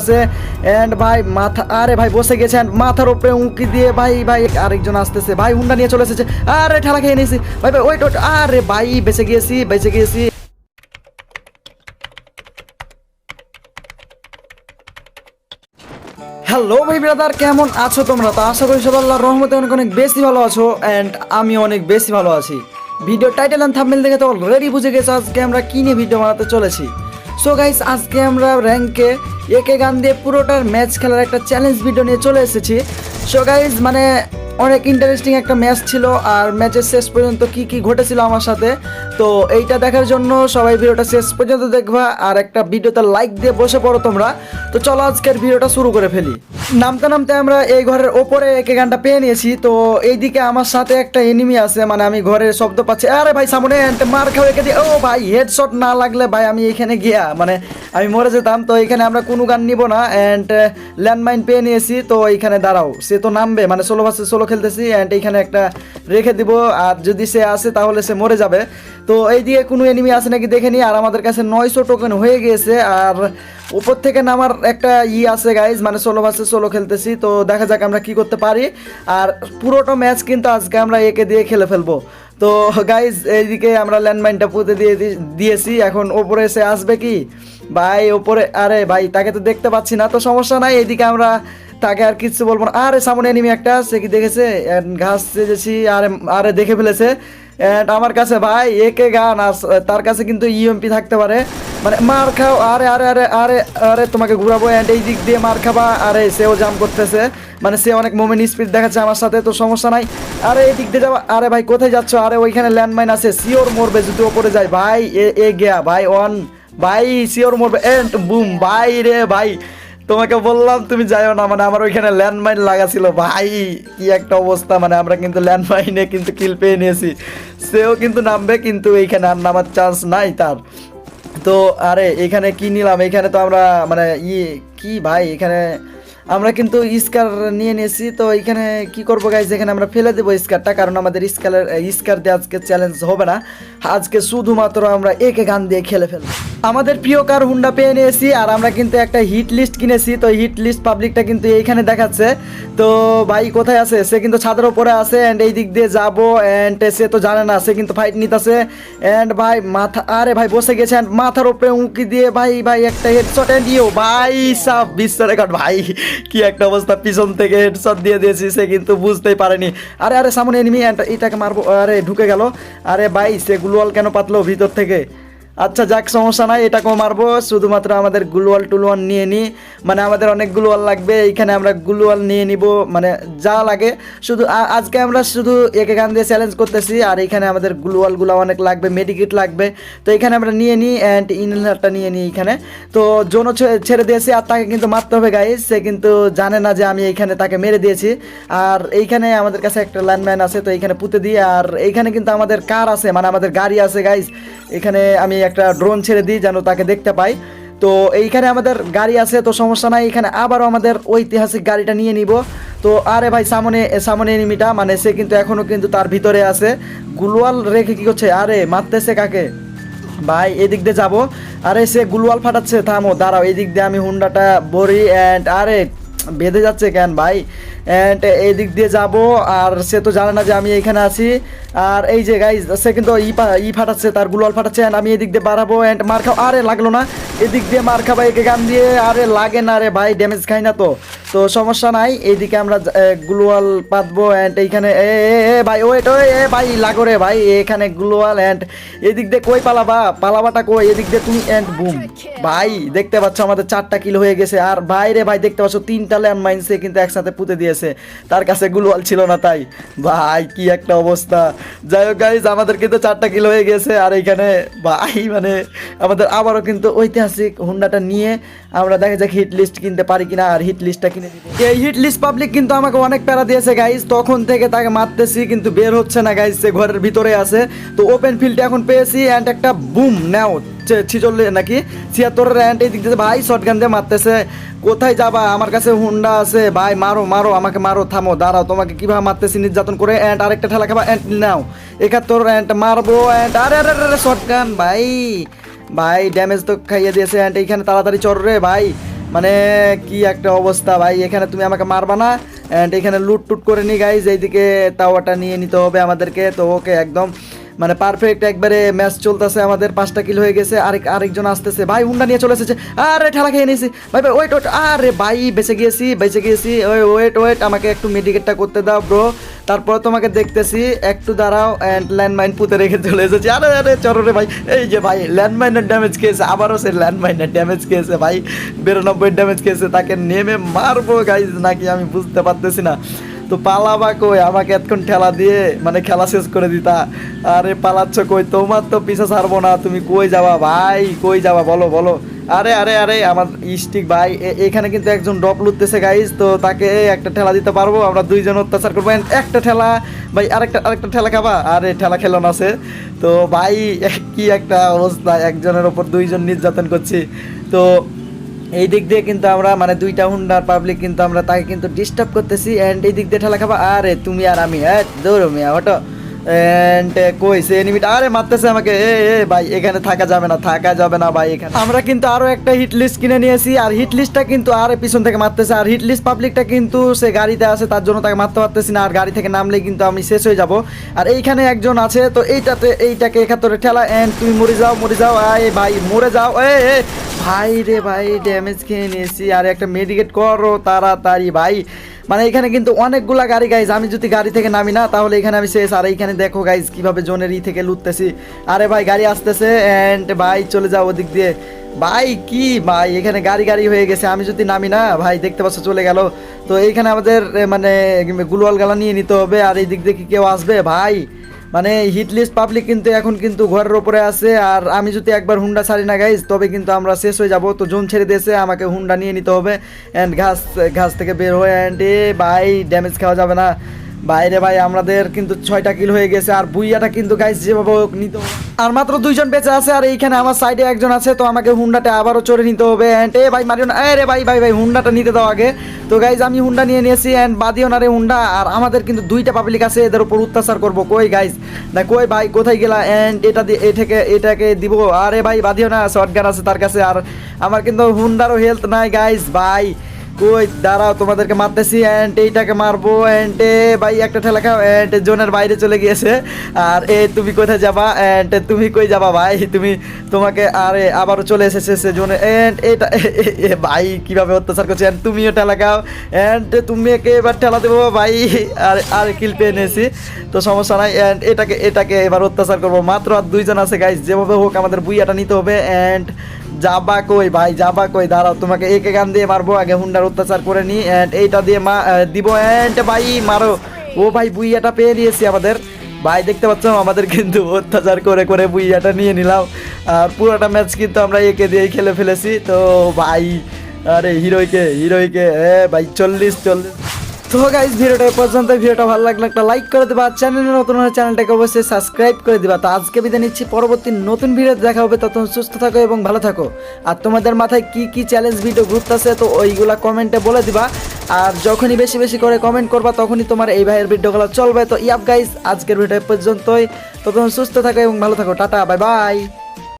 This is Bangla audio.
আছে। এন্ড ভাই, মাথা আরে ভাই, বসে গেছে। মাথার উপরে উঁকি দিয়ে ভাই ভাই, আরেকজন আসতেছে। ভাই, হুন্ডা নিয়ে চলে এসেছে। আরে, ঠেলা খেয়ে নিয়েছি। ভাই ভাই ওইট ওইট আরে ভাই, বেঁচে গিয়েছি বেঁচে গিয়েছি। হ্যালো ভাই ব্রাদার কেমন আছো তোমরা? তো আশা করি সব রহমতে অনেক অনেক বেশি ভালো আছো অ্যান্ড আমি অনেক বেশি ভালো আছি। ভিডিও টাইটেল অ্যান্ড থাম্বনেল দেখে তো অলরেডি বুঝে গেছো আজকে আমরা কি নিয়ে ভিডিও বানাতে চলেছি। সো গাইস আজকে আমরা র্যাঙ্কে একে গান দিয়ে পুরোটার ম্যাচ খেলার একটা চ্যালেঞ্জ ভিডিও নিয়ে চলে এসেছি। সো গাইজ মানে অনেক ইন্টারেস্টিং একটা ম্যাচ ছিল আর ম্যাচের শেষ পর্যন্ত কি কি ঘটেছিল আমার সাথে। তো এইটা দেখার জন্য সবাই ভিডিওটা শেষ পর্যন্ত দেখবা আর একটা ভিডিওতে লাইক দিয়ে বসে পড়ো তোমরা। তো চলো আজকের ভিডিওটা শুরু করে ফেলি। নামতে নামতে আমরা এই ঘরের ওপরে একে গানটা পেয়ে নিয়েছি। তো এইদিকে আমার সাথে একটা এনিমি আছে মানে আমি ঘরের শব্দ পাচ্ছি। আরে ভাই, সামনে মার খাও দিয়ে ও ভাই হেডশট না লাগলে ভাই আমি এখানে গিয়া মানে আমি মরে যেতাম। তো এখানে আমরা কোনো গান নিব না। অ্যান্ড ল্যান্ডমাইন পেয়ে নিয়েছি। তো এইখানে দাঁড়াও, সে তো নামবে মানে ষোলো ভার্সেস ষোলো খেলতেছি অ্যান্ড এইখানে একটা রেখে দিব। আর যদি সে আসে তাহলে সে মরে যাবে। তো এই এইদিকে কোনো এনিমি আছে নাকি দেখে নিই আর আমাদের কাছে নয়শো টোকেন হয়ে গিয়েছে। আর উপর থেকে নামার একটা ই আছে গাইজ মানে ষোলো ভার্সেস ষোলো খেলতেছি। তো দেখা যাক আমরা কি করতে পারি। আর পুরোটা ম্যাচ কিন্তু আজকে আমরা একে দিয়ে খেলে ফেলব। তো গাইজ এইদিকে আমরা ল্যান্ডমাইনটা পুঁতে দিয়ে দিয়েছি। এখন ওপরে এসে আসবে কি? ভাই, ওপরে আরে ভাই, তাকে তো দেখতে পাচ্ছি না। তো সমস্যা নাই, এইদিকে আমরা তাকে আর কিছু বলব না। আরে সামনে এনিমি একটা সে কি দেখেছে? ঘাস চেয়েছি আরে আরে দেখে ফেলেছে। আমার কাছে ভাই, একে গান, আর তার কাছে কিন্তু ইএমপি থাকতে পারে। মানে মার খাও, আরে আরে আরে আরে আরে, তোমাকে ঘুরাবো অ্যান্ড এই দিক দিয়ে মার খাবা। আরে, সেও জাম করতেছে। মানে সে অনেক মোমেন্ট স্পিড দেখাচ্ছে আমার সাথে, তো সমস্যা নাই। আরে, এই দিক দিয়ে যাবা। আরে ভাই, কোথায় যাচ্ছ? আরে, ওইখানে ল্যান্ডমাইন আছে সিওর মরবে যদি ওপরে যায়। ভাই, এ এ গিয়া ভাই অন ভাই সিওর মরবে। এন্ড বুম ভাই রে, ভাই। তোমাকে বললাম, তুমি যাইও না মানে আমার ওইখানে ল্যান্ডমাইন লাগা ছিল। ভাই, কি একটা অবস্থা মানে আমরা কিন্তু ল্যান্ডমাইনে কিন্তু কিল পেয়ে নিয়েছি। সেও কিন্তু নামবে, কিন্তু এইখানে আর নামার চান্স নাই তার। তো, আরে, এখানে কি নিলাম? এখানে তো আমরা মানে ই, কি ভাই, এখানে আমরা কিন্তু স্কার নিয়ে নিয়েছি, তো এখানে কি করব গাইজ এখানে আমরা ফেলে দেবো স্কারটা, কারণ আমাদের স্কারের স্কার দিয়ে আজকে চ্যালেঞ্জ হবে না। আজকে শুধুমাত্র আমরা একে গান দিয়ে খেলে ফেলব। আমাদের প্রিয় কার হুন্ডা পেয়ে নিয়েছি, আর আমরা কিন্তু একটা হিট লিস্ট কিনেছি, তো হিট লিস্ট পাবলিকটা কিন্তু এইখানে দেখাচ্ছে। তো ভাই কোথায় আছে? সে কিন্তু ছাদের উপরে আছে অ্যান্ড এই দিক দিয়ে যাব অ্যান্ড সে তো জানে না, সে কিন্তু ফাইট নিতেছে। অ্যান্ড ভাই মাথা, আরে ভাই বসে গেছে অ্যান্ড মাথার উপরে উঁকি দিয়ে ভাই ভাই একটা হেডশট অ্যান্ড ইও ভাই সাব বিশ্ব রেকর্ড ভাই, কি একটা অবস্থা, পিছন থেকে হেডশট দিয়ে দিয়েছি, সে কিন্তু বুঝতেই পারেনি। আরে আরে, সামনে এনিমি অ্যান্ড এটাকে মারবো, আরে, ঢুকে গেল। আরে ভাই সে গ্লুয়াল কেন পাতলো ভিতর থেকে? আচ্ছা যাক, সমস্যা নাই এটাকেও মারবো। শুধুমাত্র আমাদের গ্লুয়াল টুলওয়াল নিয়ে নিই মানে আমাদের অনেক গ্লুয়াল লাগবে, এইখানে আমরা গ্লুয়াল নিয়ে নিব মানে যা লাগে। শুধু আজকে আমরা শুধু একে গান দিয়ে চ্যালেঞ্জ করতেছি, আর এখানে আমাদের গ্লুয়ালগুলো অনেক লাগবে মেডিকিট লাগবে। তো এখানে আমরা নিয়ে নিই অ্যান্ড ইনহেলারটা নিয়ে নিই এখানে তো জোনও ছে- ছেড়ে দিয়েছি, আর তাকে কিন্তু মারতে হবে গাইস সে কিন্তু জানে না যে আমি এইখানে তাকে মেরে দিয়েছি। আর এইখানে আমাদের কাছে একটা ল্যান্ডম্যান আছে, তো এইখানে পুঁতে দিই। আর এইখানে কিন্তু আমাদের কার আছে মানে আমাদের গাড়ি আছে গাইস এখানে আমি একটা ড্রোন ছেড়ে দিই যেন তাকে দেখতে পাই। তো এইখানে আমাদের গাড়ি আছে, তো সমস্যা নাই। এখানে আবারও আমাদের ঐতিহাসিক গাড়িটা নিয়ে নিব। তো আরে ভাই, সামনে সামনে এনিমিটা মানে সে কিন্তু এখনও কিন্তু তার ভিতরে আছে। গুলওয়াল রেখে কী করছে? আরে, মারতেছে কাকে? ভাই, এদিক দিয়ে যাব। আরে, সে গুলওয়াল ফাটাচ্ছে, থামো, দাঁড়াও, এদিক দিয়ে আমি হুন্ডাটা ভরি অ্যান্ড আরে, বেঁধে যাচ্ছে কেন ভাই? অ্যান্ড এই দিক দিয়ে যাব, আর সে তো জানে না যে আমি এখানে আছি। আর এই যে গাইজ সে কিন্তু ই ই ফাটাচ্ছে, তার গুলোয়াল ফাটাচ্ছে আমি এদিক দিয়ে বাড়াবো অ্যান্ড মার খাও, আরে লাগল না। এদিক দিয়ে মার খাবা, একে গান দিয়ে, আরে লাগে না রে ভাই ড্যামেজ খাই না তো। তো সমস্যা নাই এইদিকে আমরা গ্লোয়াল পাতবো অ্যান্ড এইখানে, এ ভাই, ওয়েট ওই এ, ভাই, লাগো রে ভাই, এখানে গ্লোয়াল অ্যান্ড এদিক দিয়ে কই পালাবা? পালাবাটা কই? এদিক দিয়ে তুমি অ্যান্ড বুম ভাই, দেখতে পাচ্ছ আমাদের চারটা কিলো হয়ে গেছে, আর ভাই রে ভাই, দেখতে পাচ্ছ তিনটা ল্যান্ড মাইন্সে কিন্তু একসাথে পুঁতে দিয়েছে। তার কাছে গ্লোয়াল ছিল না তাই। ভাই, কি একটা অবস্থা। যাই হোক গাইজ আমাদের কিন্তু চারটা কিলো হয়ে গেছে, আর এইখানে ভাই মানে আমাদের আবারও কিন্তু ঐতিহাসিক হুন্ডাটা নিয়ে আমরা দেখা যাক হিট লিস্ট কিনতে পারি কিনা আর হিট লিস্টটা কিনে দিব এই হিট লিস্ট পাবলিক কিন্তু আমাকে অনেক প্যারা দিয়েছে গাইজ তখন থেকে তাকে মারতেছি, কিন্তু বের হচ্ছে না গাইজ সে ঘরের ভিতরে আছে। তো ওপেন ফিল্ডে এখন পেয়েছি অ্যান্ড একটা বুম নাও ছিচল্লিশ নাকি? ছিয়াত্তরের র্যান্ট এই দিক ভাই শর্টগান দিয়ে মারতেছে। কোথায় যাবা? আমার কাছে হুন্ডা আছে। ভাই, মারো মারো, আমাকে মারো, থামো, দাঁড়াও, তোমাকে কীভাবে মারতেছি নির্যাতন করে? অ্যান্ড আরেকটা ঠেলা খাবা অ্যান্ড নাও। একাত্তর অ্যান্ড মারবো অ্যান্ড আরে আরে আরে শর্টগান ভাই। ভাই ড্যামেজ তো খাইয়ে দিয়েছে অ্যান্ড এইখানে তাড়াতাড়ি চর রে ভাই। মানে কি একটা অবস্থা ভাই, এখানে তুমি আমাকে মারবা না। অ্যান্ড এখানে লুট টুট করে নি গাইজ এইদিকে তাওয়াটা নিয়ে নিতে হবে আমাদেরকে। তো ওকে একদম মানে পারফেক্ট একবারে ম্যাচ চলতেছে, আমাদের পাঁচটা কিল হয়ে গেছে, আরেক আরেকজন আসতেছে। ভাই, হুন্ডা নিয়ে চলে এসেছে। আরে, ঠেলা খেয়ে নিয়েছি। ভাই ভাই ওয়েট ওয়েট আরে ভাই, বেঁচে গিয়েছি বেঁচে গিয়েছি। ওই ওয়েট ওয়েট আমাকে একটু মেডিকেটটা করতে দাও ব্রো তারপর তোমাকে দেখতেছি, একটু দাঁড়াও অ্যান্ড ল্যান্ডমাইন পুঁতে রেখে চলে এসেছি। আরে আরে, চলো রে ভাই। এই যে ভাই ল্যান্ডমাইনের ড্যামেজ খেয়েছে, আবারও সে ল্যান্ডমাইনের ড্যামেজ খেয়েছে, ভাই। বিরানব্বই ড্যামেজ খেয়েছে, তাকে নেমে মারবো গাইজ নাকি আমি বুঝতে পারতেছি না। তো পালাবা কই? আমাকে এতক্ষণ ঠেলা দিয়ে মানে খেলা শেষ করে দিতা। আরে পালাচ্ছ কই? তোমার তো পিছা ছাড়বো না। তুমি কই যাবা ভাই? কই যাবা? বলো বলো। আরে আরে আরে, আমার স্টিক ভাই এখানে কিন্তু একজন ডপ লুটতেছে গাইজ তো তাকে একটা ঠেলা দিতে পারব? আমরা দুইজন অত্যাচার করব। একটা ঠেলা, ভাই, আরেকটা আরেকটা ঠেলা খাবা? আরে, ঠেলা খেলো না সে। তো ভাই কি একটা অবস্থা, একজনের ওপর দুইজন নির্যাতন করছি। তো এই দিক দিয়ে কিন্তু আমরা মানে দুইটা হুন্ডার পাবলিক কিন্তু আমরা তাকে কিন্তু ডিস্টার্ব করতেছি অ্যান্ড এই দিক দিয়ে ঠেলা খাবা। আরে তুমি আর আমি হ্যাঁ দৌড়ো মিয়া, হটো। অ্যান্ড কই সে এনিমিটা আরে মারতেছে আমাকে, এ এ, ভাই, এখানে থাকা যাবে না, থাকা যাবে না ভাই এখানে। আমরা কিন্তু আরও একটা হিট লিস্ট কিনে নিয়েছি, আর হিট লিস্টটা কিন্তু আর পিছন থেকে মারতেছে, আর হিট লিস্ট পাবলিকটা কিন্তু সে গাড়িতে আছে, তার জন্য তাকে মারতে পারতেছি না, আর গাড়ি থেকে নামলে কিন্তু আমি শেষ হয়ে যাব। আর এইখানে একজন আছে, তো এইটাতে, এইটাকে একাত্তরে ঠেলা অ্যান্ড তুমি মরে যাও মরে যাও, আয় ভাই, মরে যাও। এ ভাই রে ভাই ড্যামেজ খেয়ে নিয়েছি। আর একটা মেডিকেট করো তাড়াতাড়ি ভাই। মানে এখানে কিন্তু অনেকগুলা গাড়ি গাইজ আমি যদি গাড়ি থেকে নামি না, তাহলে এখানে আমি শেষ। আর এইখানে দেখো গাইজ কীভাবে জোনের ই থেকে লুটতেছি। আরে ভাই, গাড়ি আসতেছে অ্যান্ড ভাই, চলে যাও ওদিক দিয়ে। ভাই, কি ভাই, এখানে গাড়ি গাড়ি হয়ে গেছে, আমি যদি নামি না, ভাই, দেখতে পাচ্ছ, চলে গেল। তো এইখানে আমাদের মানে গুলওয়াল গালা নিয়ে নিতে হবে, আর এই দিক দিয়ে কি কেউ আসবে? ভাই মানে হিটলিস্ট পাবলিক কিন্তু এখন কিন্তু ঘরের ওপরে আছে। আর আমি যদি একবার হুন্ডা ছাড়ি না গাইজ তবে কিন্তু আমরা শেষ হয়ে যাব। তো জোন ছেড়ে দিয়েছে, আমাকে হুন্ডা নিয়ে নিতে হবে। অ্যান্ড ঘাস ঘাস থেকে বের হয়ে অ্যান্ড এ ভাই ড্যামেজ খাওয়া যাবে না। বাইরে ভাই, আমাদের কিন্তু ছয়টা কিল হয়ে গেছে, আর বুইয়াটা কিন্তু গাইস যেভাবে হোক নিতে। আর মাত্র দুইজন বেঁচে আছে, আর এইখানে আমার সাইডে একজন আছে, তো আমাকে হুন্ডাটা আবারও চড়ে নিতে হবে। অ্যান্ড এ ভাই, মারিও না রে ভাই ভাই ভাই, হুন্ডাটা নিতে দাও আগে। তো গাইজ আমি হুন্ডা নিয়ে নিয়েছি অ্যান্ড বাদিও না রে হুন্ডা, আর আমাদের কিন্তু দুইটা পাবলিক আছে, এদের উপর অত্যাচার করব। কই গাইজ না, কই ভাই, কোথায় গেলা? অ্যান্ড এটা দিয়ে এটাকে এটাকে দিব। আরে ভাই, বাদিও না শর্ট গান আছে তার কাছে, আর আমার কিন্তু হুন্ডারও হেলথ নাই গাইজ ভাই। কই, দাঁড়াও, তোমাদেরকে মারতেছি। অ্যান্ড এইটাকে মারবো। অ্যান্ড ভাই, একটা ঠেলা খাও। অ্যান্ড জোনের বাইরে চলে গিয়েছে। আর এ, তুমি কোথায় যাবা? অ্যান্ড তুমি কই যাবা, ভাই? তুমি, তোমাকে আরে, আবারও চলে এসেছে সে জোনে। অ্যান্ড এটা, এ ভাই, কীভাবে অত্যাচার করছে? অ্যান্ড তুমিও ঠেলা খাও। অ্যান্ড তুমি একে এবার ঠেলা দেবো, ভাই। আর আর কিল পেয়ে নিয়েছি। তো সমস্যা নাই। অ্যান্ড এটাকে এটাকে এবার অত্যাচার করব। মাত্র আর দুইজন আছে গাইজ যেভাবে হোক আমাদের বুইয়াটা নিতে হবে। অ্যান্ড যাবা কই ভাই, যাবা কই? দাঁড়াও, তোমাকে একে গান দিয়ে মারবো। আগে হুন্ডার অত্যাচার করে নি এইটা দিয়ে মা দিব অ্যান্ড ভাই, মারো। ও ভাই, বুইয়াটা পেয়ে নিয়েছি আমাদের। ভাই, দেখতে পাচ্ছ, আমাদের কিন্তু অত্যাচার করে করে বুইয়াটা নিয়ে নিলাম। আর পুরোটা ম্যাচ কিন্তু আমরা একে দিয়েই খেলে ফেলেছি। তো ভাই, আরে হিরোইকে হিরোইকে, এ ভাই, চল্লিশ চল্লিশ। তো গাইজ ভিডিওটা পর্যন্ত ভিডিওটা ভালো লাগলে একটা লাইক করে দেবা। চ্যানেলে নতুন হলে চ্যানেলটাকে অবশ্যই সাবস্ক্রাইব করে দিবা। তো আজকে বিদায় নিচ্ছি। পরবর্তী নতুন ভিডিও দেখা হবে। ততক্ষণ সুস্থ থাকো এবং ভালো থাকো। আর তোমাদের মাথায় কি কি চ্যালেঞ্জ ভিডিও ঘুরতেছে তো ওইগুলা কমেন্টে বলে দিবা। আর যখনই বেশি বেশি করে কমেন্ট করবা, তখনই তোমার এই ভাইয়ের ভিডিওগুলো চলবে। তো ইয়াপ গাইজ আজকের ভিডিও পর্যন্তই। ততক্ষণ সুস্থ থাকো এবং ভালো থাকো। Tata bye bye